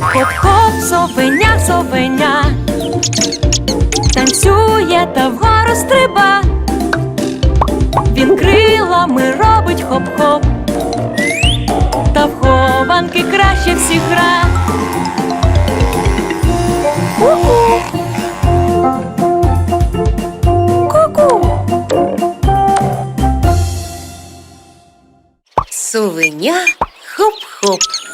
Хоп-хоп, совеня, совеня, танцює та вгору стриба. Він крилами робить хоп-хоп, та в хованки краще всіх гра. Ку-ку. Совеня хоп-хоп.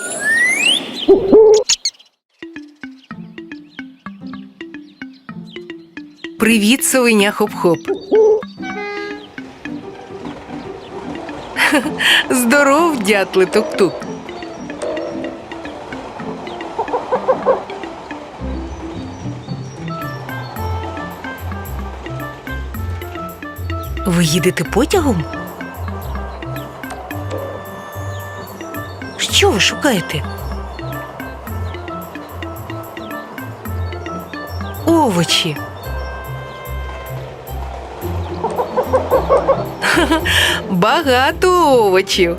Привіт, совеня хоп-хоп. Здоров, дятли тук-тук. Ви їдете потягом? Що ви шукаєте? Овочі. Багато овочів.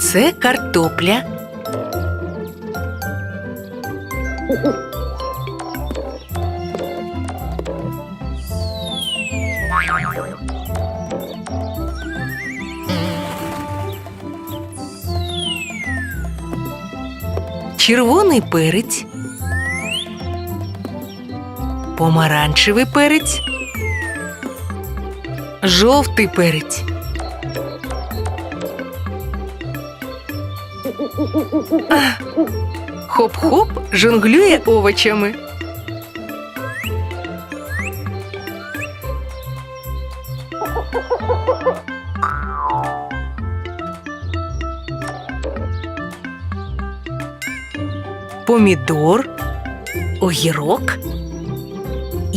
Це картопля. червоний перець, помаранчевий перець, жовтий перець. Хоп-хоп жонглює овочами. помідор, огірок.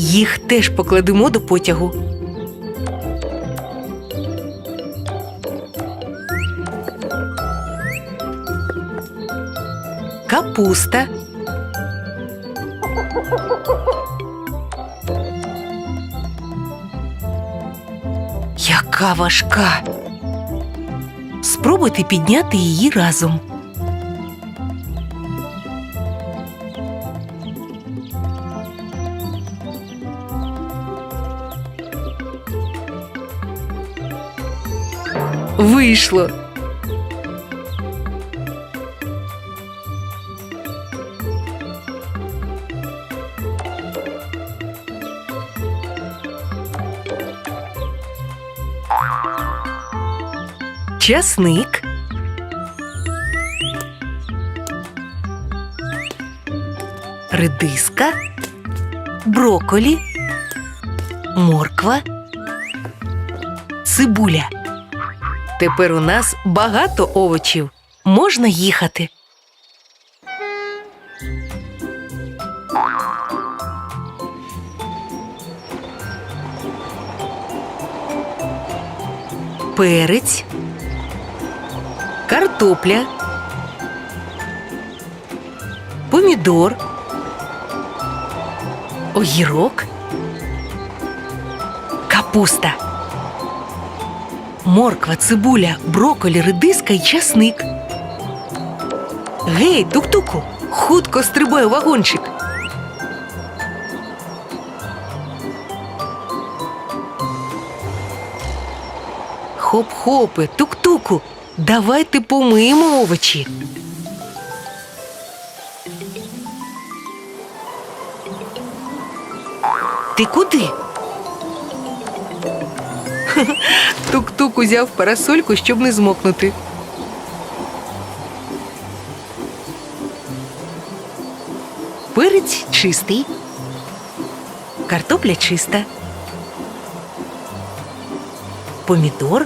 Їх теж покладемо до потягу. Капуста. Яка важка. Спробуйте підняти її разом. Вийшло. Часник. Редиска, броколі, морква, цибуля. Тепер у нас багато овочів. Можна їхати. Перець, картопля, помідор, огірок, капуста морква, цибуля, броколі, редиска і часник. Гей, тук-туку, хутко стрибай у вагончик. Хоп-хопи, тук-туку, давайте помиємо овочі. Ти куди? Тук-тук узяв парасольку, щоб не змокнути. Перець чистий. Картопля чиста. Помідор.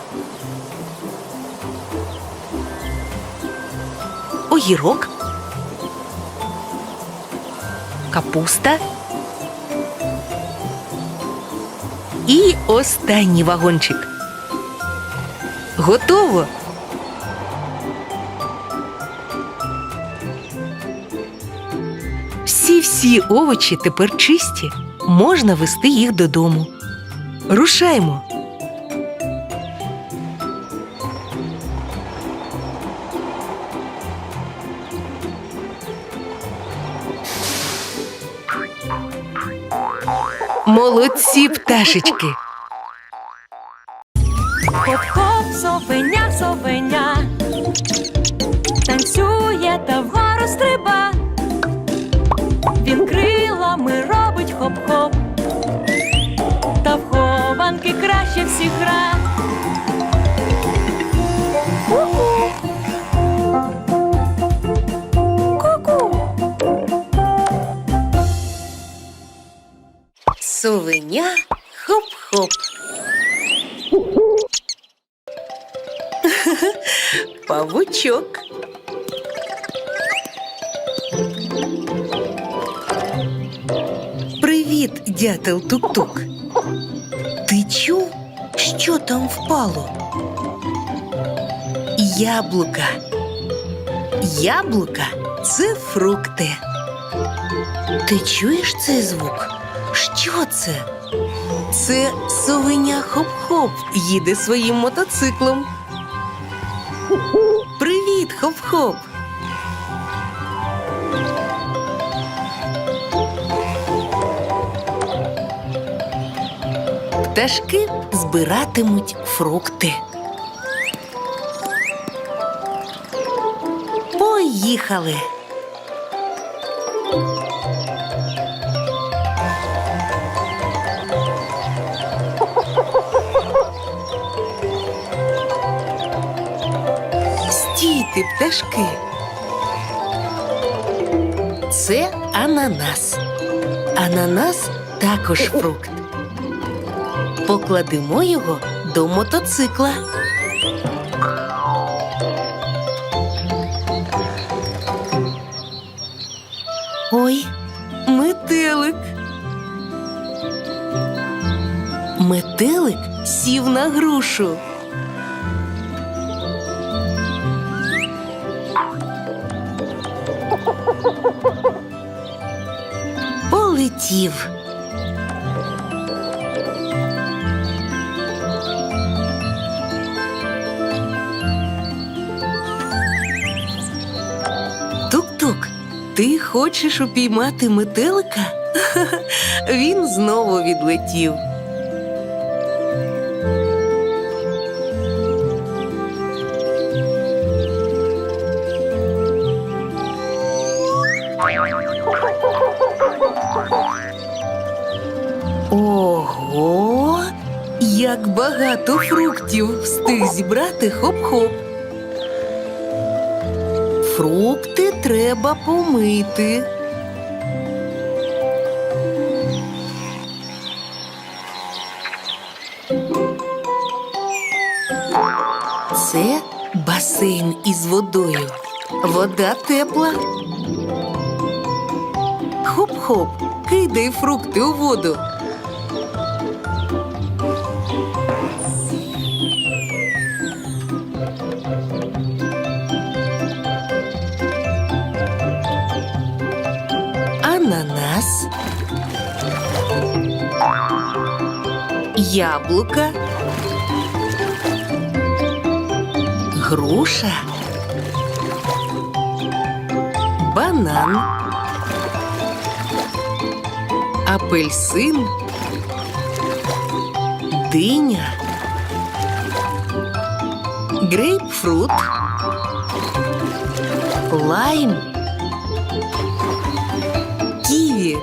Огірок. Капуста. І останній вагончик. Готово. Всі-всі овочі тепер чисті. Можна вести їх додому. Рушаймо. Молодці пташечки. Хоп-хоп, совеня, совеня, танцює та вгору стриба. Він крилами робить хоп-хоп, та в хованки краще всіх гра. Совеня хоп-хоп. Павучок. Привіт, дятел тук-тук. Ти чув, що там впало? Яблука. Яблука це фрукти. Ти чуєш цей звук? Що це? Це совеня хоп-хоп їде своїм мотоциклом. Привіт, хоп-хоп! Пташки збиратимуть фрукти. Поїхали. Стійте, пташки. Це ананас. Ананас також фрукт. Покладемо його до мотоцикла. Ой, метелик. Метелик сів на грушу. Полетів. Тук-тук, ти хочеш упіймати метелика? Він знову відлетів. Багато фруктів встиг зібрати хоп-хоп. Фрукти треба помити. Це басейн із водою. Вода тепла. Хоп-хоп, кидай фрукти у воду. Яблука, груша, банан, апельсин, диня, грейпфрут, лайм. Ківі.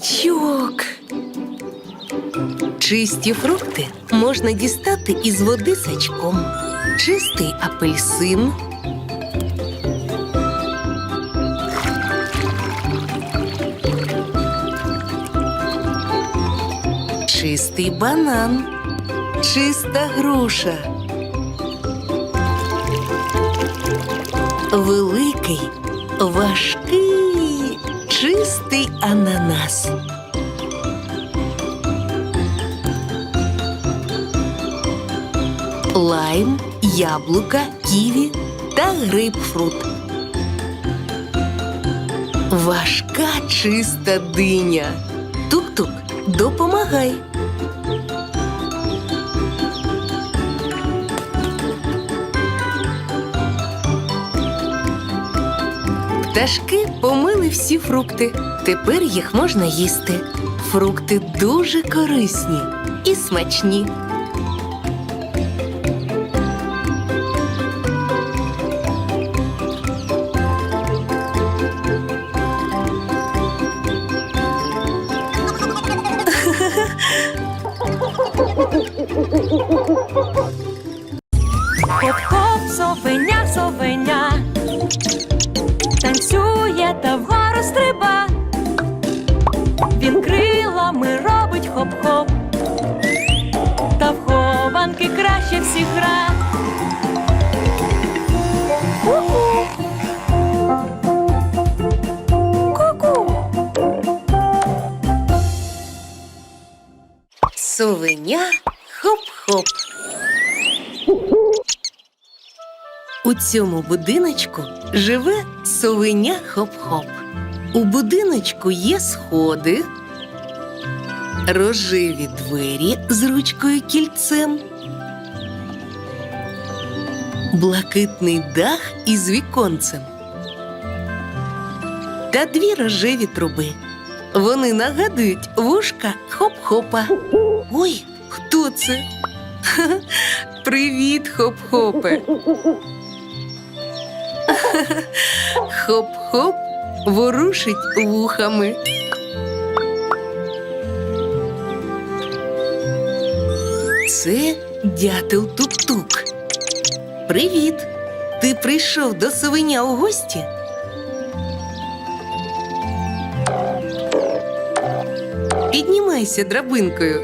Сачок. Чисті фрукти можна дістати із води сачком. Чистий апельсин. Чистий банан, чиста груша. Великий, важкий, чистий ананас. Лайм, яблука, ківі та грейпфрут. Важка чиста диня. Тук-тук, допомагай. Пташки помили всі фрукти. Тепер їх можна їсти. Фрукти дуже корисні і смачні. Хоп-хоп, совеня, совеня, танцює та вгору стриба. Він крилами робить хоп-хоп, та в хованки краще всіх гра. Совеня хоп-хоп. У цьому будиночку живе совеня хоп-хоп. У будиночку є сходи, рожеві двері з ручкою кільцем, блакитний дах із віконцем та дві рожеві труби. Вони нагадують вушка хоп-хопа. Ой, хто це? Привіт, хоп-хопе. Хоп-хоп ворушить вухами. Це дятел тук-тук. Привіт! Ти прийшов до совеня у гості? Піднімайся драбинкою.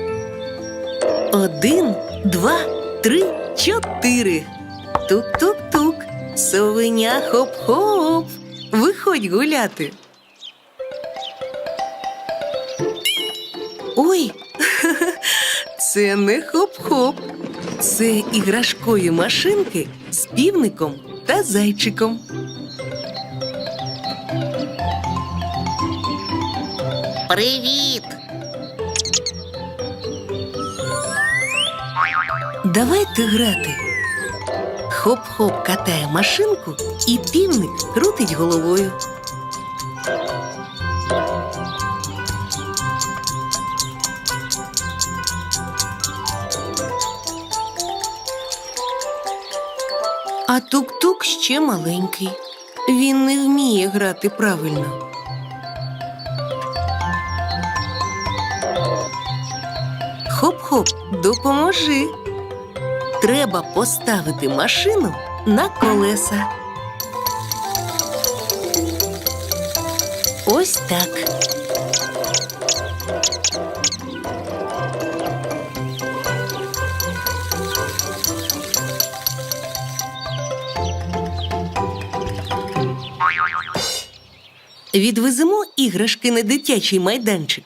Один, два, три, чотири. Тук-тук-тук. Совеня хоп-хоп. Виходь гуляти. Ой, це не хоп-хоп. Це іграшкові машинки з півником та зайчиком. Привіт! Давайте грати. Хоп-хоп катає машинку, і півник крутить головою. А тук-тук ще маленький. Він не вміє грати правильно. Хоп-хоп, допоможи. Треба поставити машину на колеса. Ось так. Відвеземо іграшки на дитячий майданчик.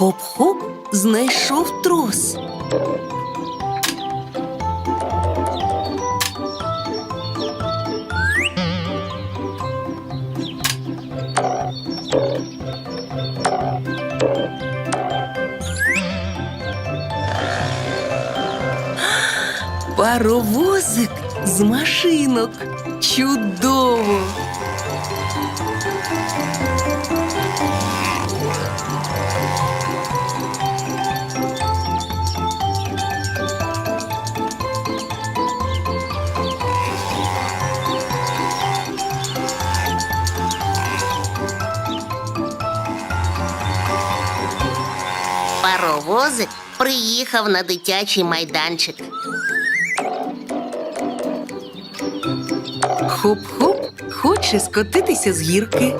Хоп-хоп знайшов трос. Паровозик з машинок. Чудово! Паровозик приїхав на дитячий майданчик. Хоп-хоп хоче скотитися з гірки.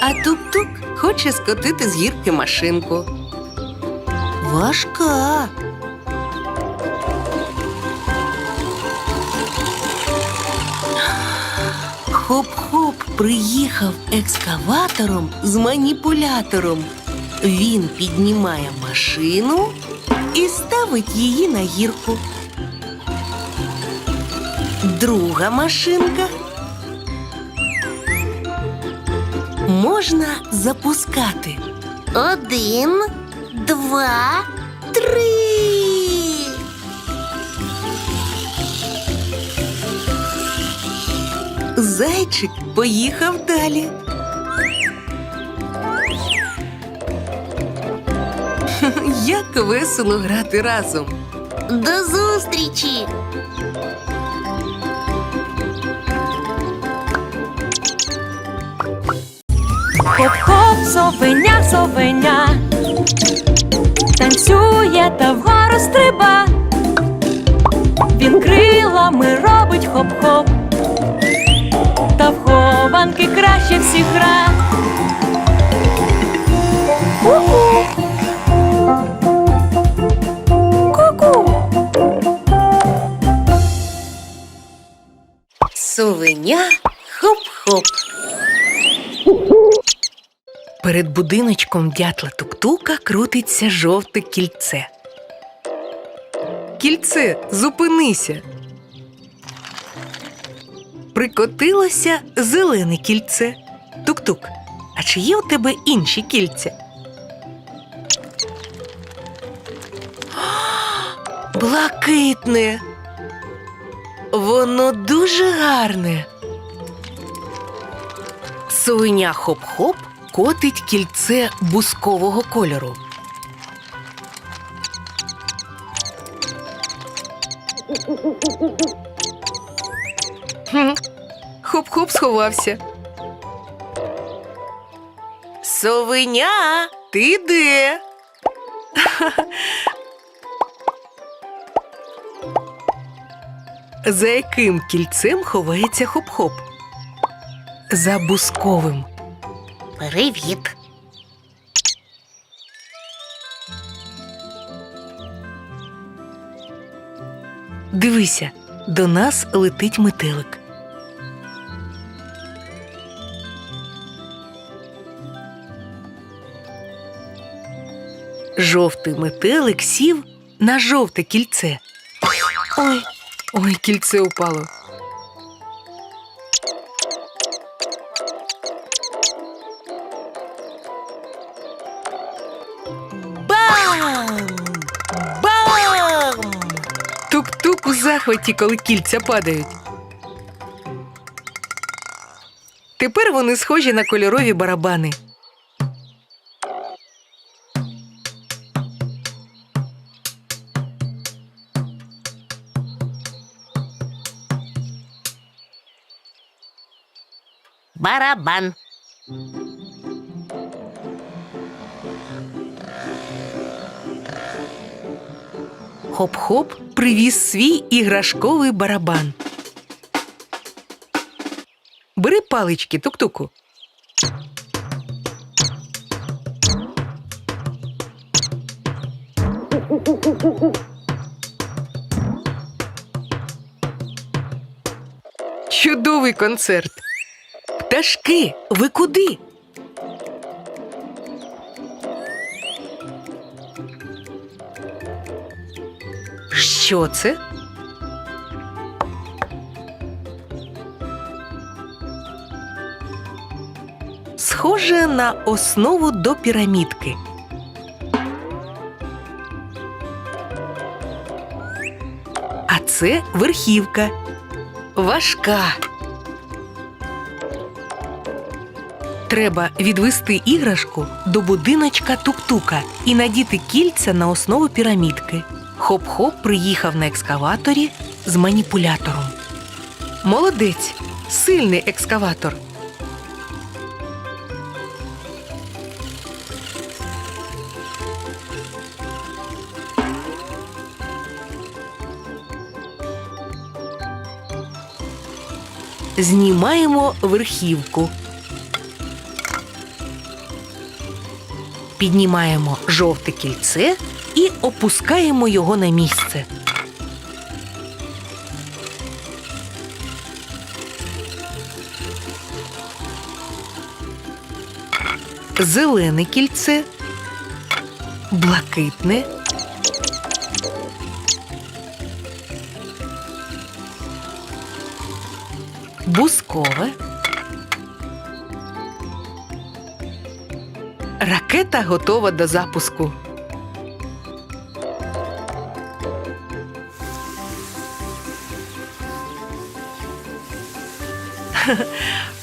А тук-тук хоче скотити з гірки машинку. Важка. Хоп-хоп приїхав екскаватором з маніпулятором. Він піднімає машину і ставить її на гірку. Друга машинка. Можна запускати. Один, два, три. Зайчик поїхав далі. Як весело грати разом. До зустрічі! Хоп-хоп, совеня, совеня, танцює та вгору стриба. Він крилами робить хоп-хоп, хованки краще всіх гра. Ку-ку. Ку-ку. Совеня хоп-хоп. Перед будиночком дятла тук-тука крутиться жовте кільце. Кільце, зупинися. Прикотилося зелене кільце. Тук-тук. А чи є у тебе інші кільця? Блакитне. Воно дуже гарне. Совеня хоп-хоп котить кільце бускового кольору. Сховався. Совеня, ти де? За яким кільцем ховається хоп-хоп? За бусковим. Привіт! Дивися, до нас летить метелик. Жовтий метелик сів на жовте кільце. Ой, ой, кільце упало. Бам! Бам! Тук-тук у захваті, коли кільця падають. Тепер вони схожі на кольорові барабани. Барабан. Хоп-хоп привіз свій іграшковий барабан. Бери палички, тук-туку. Чудовий концерт. Пташки, ви куди? Що це? Схоже на основу до пірамідки. А це верхівка. Важка. Треба відвести іграшку до будиночка тук-тука і надіти кільця на основу пірамідки. Хоп-хоп приїхав на екскаваторі з маніпулятором. Молодець, сильний екскаватор. Знімаємо верхівку. Піднімаємо жовте кільце і опускаємо його на місце. Зелене кільце, блакитне, бускове. Ракета готова до запуску.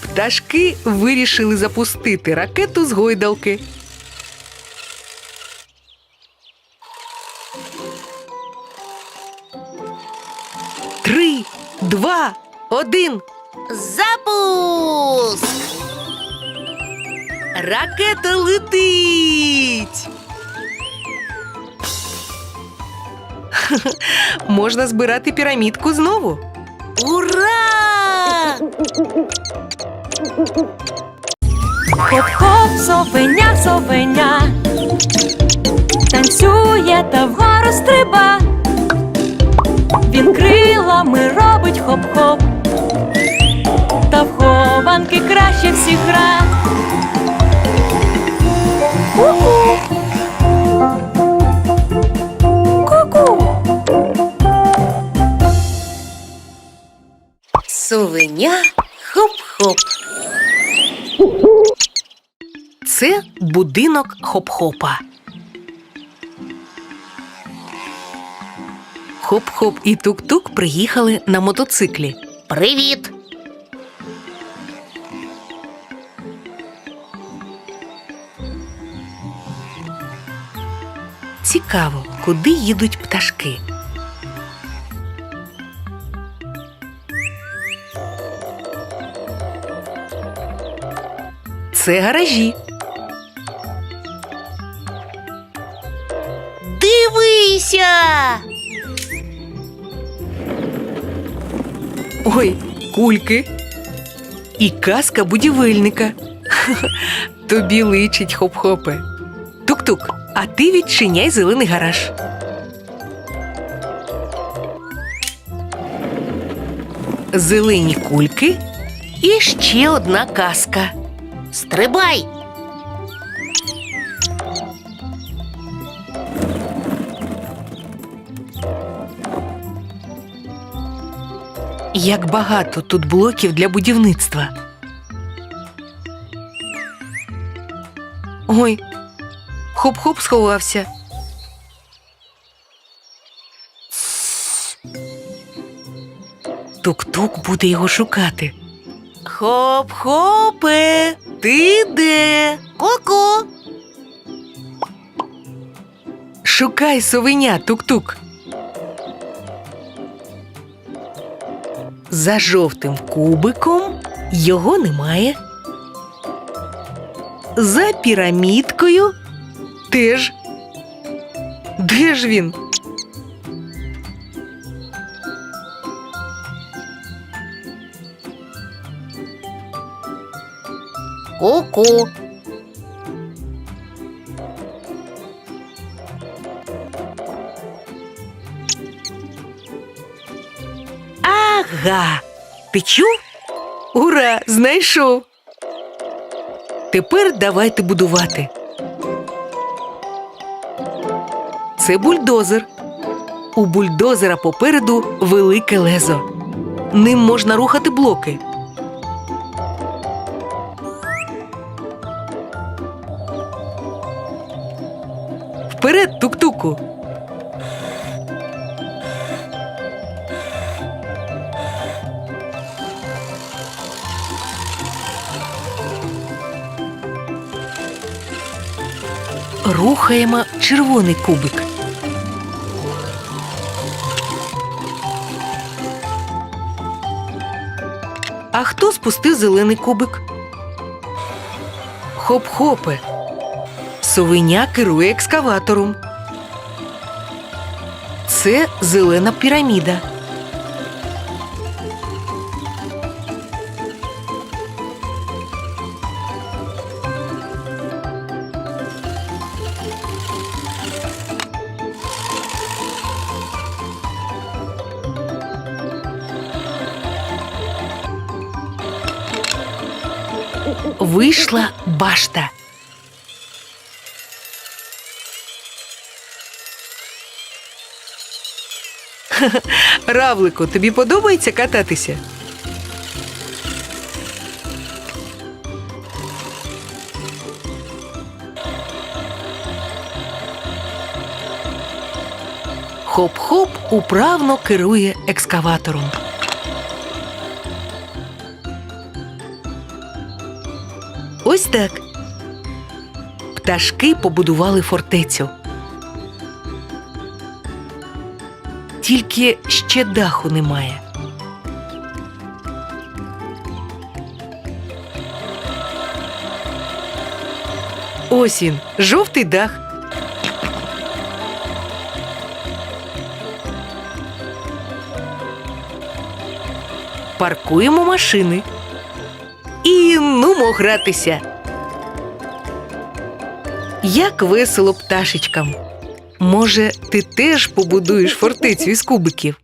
Пташки вирішили запустити ракету з гойдалки. Три, два, один. Запуск! Ракета летить. Можна збирати пірамідку знову. Ура! Хоп-хоп, совеня, совеня. Танцює та вгору стриба. Він крилами робить хоп-хоп. Та в хованки краще всіх гра. Ку-ку. Хоп-хоп. Це будинок хоп-хопа. Хоп-хоп і тук-тук приїхали на мотоциклі. Привіт! Цікаво, куди їдуть пташки. Це гаражі. Дивися! Ой, кульки. І казка будівельника. Тобі личить хоп-хопе. Тук-тук, а ти відчиняй зелений гараж. Зелені кульки і ще одна казка. Стрибай! Як багато тут блоків для будівництва. Ой, хоп-хоп сховався. Тук-тук буде його шукати. Хоп-хопе, ти де? Ку-ку! Шукай совеня, тук-тук. За жовтим кубиком його немає. За пірамідкою теж. Де ж він? Ку-ку! Ага. Ти чув? Ура! Знайшов. Тепер давайте будувати. Це бульдозер. У бульдозера попереду велике лезо. Ним можна рухати блоки. Вперед, тук-туку. Рухаємо червоний кубик. А зелений кубик? Хоп-хопе. Совиня керує екскаватором. Це зелена піраміда. вийшла башта. Ха. Равлику, тобі подобається кататися? Хоп-хоп управно керує екскаватором. Ось так. Пташки побудували фортецю. Тільки ще даху немає. Ось він, жовтий дах. Паркуємо машини. І нумо гратися. Як весело пташечкам. Може, ти теж побудуєш фортецю із кубиків?